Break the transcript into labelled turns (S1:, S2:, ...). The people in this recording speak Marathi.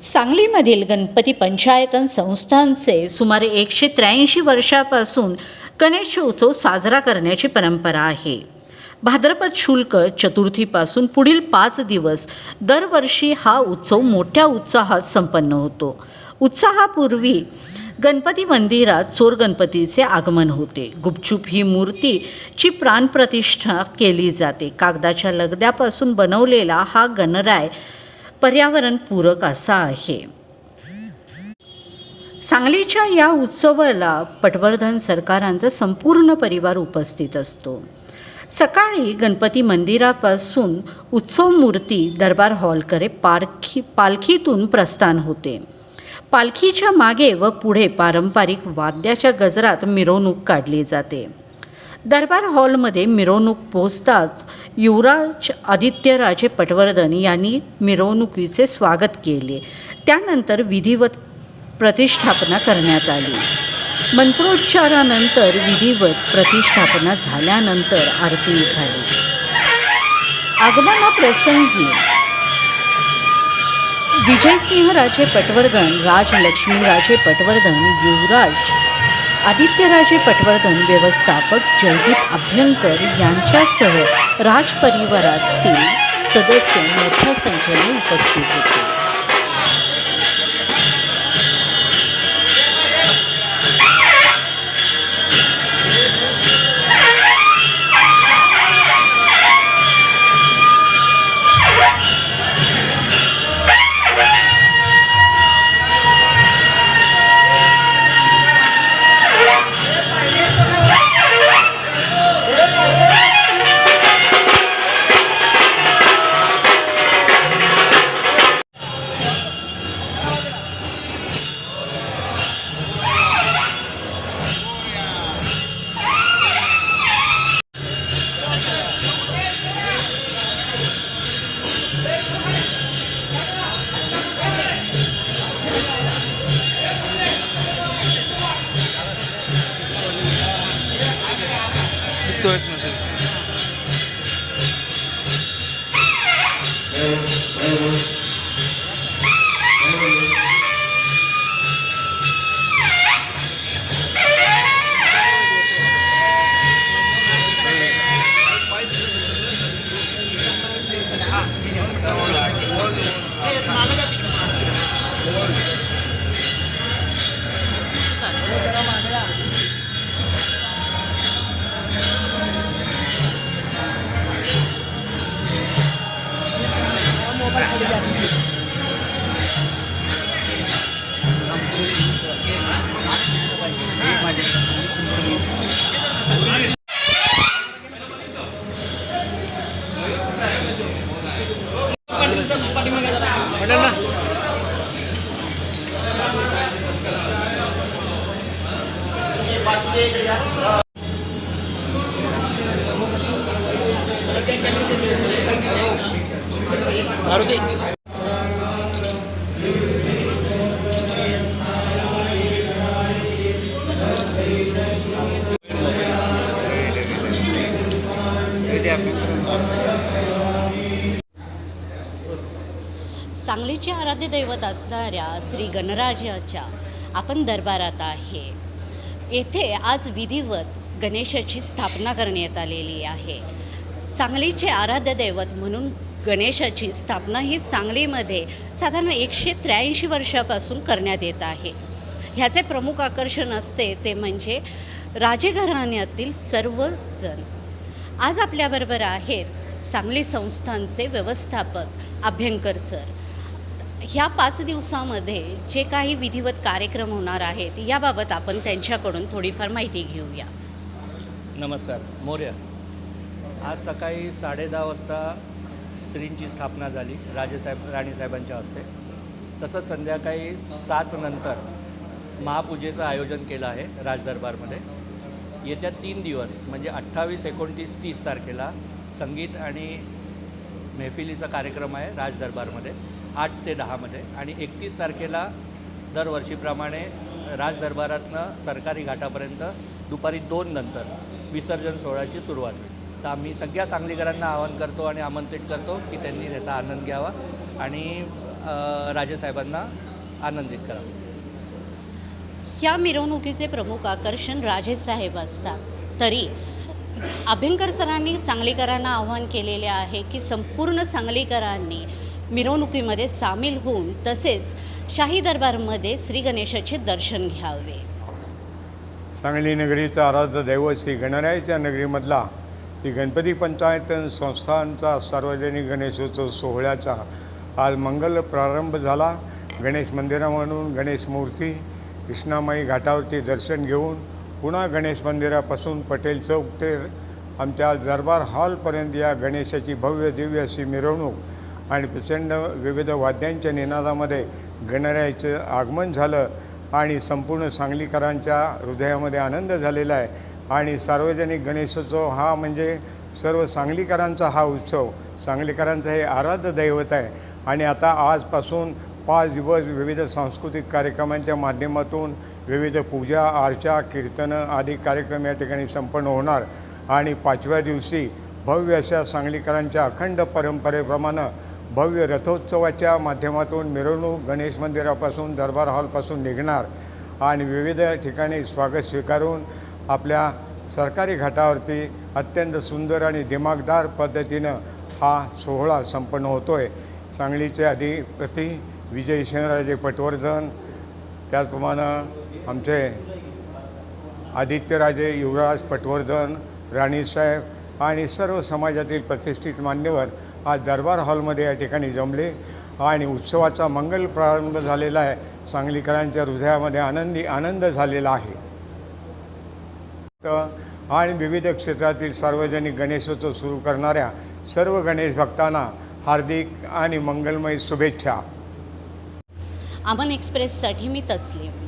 S1: सांगलीमधील गणपती पंचायतन संस्थांचे सुमारे एकशे त्र्याऐंशी वर्षापासून गणेशोत्सव साजरा करण्याची परंपरा आहे. भाद्रपद शुल्क चतुर्थीपासून पुढील पाच दिवस दरवर्षी हा उत्सव मोठ्या उत्साहात संपन्न होतो. उत्साहापूर्वी गणपती मंदिरात चोर गणपतीचे आगमन होते. गुपचूप ही मूर्तीची प्राणप्रतिष्ठा केली जाते. कागदाच्या लगद्यापासून बनवलेला हा गणराय पर्यावरणपूरक असा आहे. सांगलीच्या या उत्सवाला पटवर्धन सरकारांचा संपूर्ण परिवार उपस्थित असतो. सकाळी गणपती मंदिरापासून उत्सव मूर्ती दरबार हॉलकडे पालखी पालखीतून प्रस्थान होते. पालखीच्या मागे व पुढे पारंपरिक वाद्याच्या गजरात मिरवणूक काढली जाते. दरबार हॉलमध्ये मिरवणूक पोहोचताच युवराज आदित्यराजे पटवर्धन यांनी मिरवणुकीचे स्वागत केले. त्यानंतर विधिवत प्रतिष्ठापना करण्यात आली. मंत्रोच्चारानंतर विधिवत प्रतिष्ठापना झाल्यानंतर आरती झाली आगमनाप्रसंगी विजयसिंहराजे पटवर्धन राजलक्ष्मीराजे पटवर्धन युवराज आदित्यराजे पटवर्धन व्यवस्थापक जयदीप अभ्यंकर यांच्यासह राजपरिवारातील सदस्य मोठ्या संख्येने उपस्थित होते.
S2: तो मारुती
S1: सांगलीचे आराध्य दैवत असणाऱ्या श्री गणराजाच्या आपण दरबारात आहे. येथे आज विधिवत गणेशाची स्थापना करण्यात आलेली आहे. सांगलीचे आराध्य दैवत म्हणून गणेशाची स्थापना ही सांगलीमध्ये साधारण एकशे त्र्याऐंशी वर्षापासून करण्यात येत आहे. ह्याचे प्रमुख आकर्षण असते ते म्हणजे राजघराण्यातील सर्वजण. आज आपल्याबरोबर आहेत सांगली संस्थांचे व्यवस्थापक अभ्यंकर सर. ह्या पाच दिवसामध्ये जे काही विधिवत कार्यक्रम होणार आहेत याबाबत आपण त्यांच्याकडून थोडीफार माहिती घेऊया.
S3: नमस्कार मौर्य. आज सकाळी साडेदहा वाजता श्रींची स्थापना झाली राजेसाहेब राणीसाहेबांच्या हस्ते. तसंच संध्याकाळी सात नंतर महापूजेचं आयोजन केलं आहे राजदरबारमध्ये. येत्या तीन दिवस म्हणजे अठ्ठावीस एकोणतीस तीस तारखेला संगीत आणि मेहफिलीचा कार्यक्रम आहे राजदरबारमध्ये आठ ते दहामध्ये. आणि एकतीस तारखेला दरवर्षीप्रमाणे राजदरबारातनं सरकारी घाटापर्यंत दुपारी दोन नंतर विसर्जन सोहळ्याची सुरुवात होईल. तर आम्ही सगळ्या सांगलीकरांना आवाहन करतो आणि आमंत्रित करतो की त्यांनी त्याचा आनंद घ्यावा आणि राजेसाहेबांना आनंदित करावं
S1: ह्या मिरवणुकीचे प्रमुख आकर्षण राजेसाहेब असतात. तरी अभ्यंकर सरांनी सांगलीकरांना आव्हान केलेले आहे की संपूर्ण सांगलीकरांनी मिरवणुकीमध्ये सामील होऊन तसेच शाही दरबारमध्ये श्री गणेशाचे दर्शन घ्यावे.
S4: सांगली नगरीचा आराध्य दैवत श्री गणरायाच्या नगरीमधला श्री गणपती पंचायत संस्थांचा सार्वजनिक गणेशोत्सव सोहळ्याचा आज मंगल प्रारंभ झाला. गणेश मंदिरामधून गणेश मूर्ती कृष्णामाई घाटावरती दर्शन घेऊन पुन्हा गणेश मंदिरापासून पटेल चौक ते आमच्या दरबार हॉलपर्यंत या गणेशाची भव्य दिव्य अशी मिरवणूक आणि प्रचंड विविध वाद्यांच्या निनादामध्ये गणरायाचं आगमन झालं आणि संपूर्ण सांगलीकरांच्या हृदयामध्ये आनंद झालेला आहे. आणि सार्वजनिक गणेशोत्सव हा म्हणजे सर्व सांगलीकरांचा हा उत्सव. सांगलीकरांचं हे आराध्य दैवत आहे. आणि आता आजपासून पाच दिवस विविध सांस्कृतिक कार्यक्रमांच्या माध्यमातून विविध पूजा अर्चा कीर्तनं आदी कार्यक्रम या ठिकाणी संपन्न होणार. आणि पाचव्या दिवशी भव्य अशा सांगलीकरांच्या अखंड परंपरेप्रमाणे भव्य रथोत्सवाच्या माध्यमातून मिरवणूक गणेश मंदिरापासून दरबार हॉलपासून निघणार. आणि विविध ठिकाणी स्वागत स्वीकारून आपल्या सरकारी घाटावरती अत्यंत सुंदर आणि दिमागदार पद्धतीनं हा सोहळा संपन्न होतो आहे सांगलीचे अधिपती विजय सिंहराजे पटवर्धन त्याचप्रमाणे आमचे आदित्यराजे युवराज पटवर्धन राणीसाहेब आणि सर्व समाजातील प्रतिष्ठित मान्यवर आज दरबार हॉलमध्ये या ठिकाणी जमले आणि उत्सवाचा मंगल प्रारंभ झालेला आहे. सांगलीकरांच्या हृदयामध्ये आनंदी आनंद झालेला आहे. तर आणि विविध क्षेत्रातील सार्वजनिक गणेशोत्सव सुरू करणाऱ्या सर्व गणेश भक्तांना हार्दिक आणि मंगलमय शुभेच्छा.
S1: अमन एक्सप्रेससाठी मी तस्लीम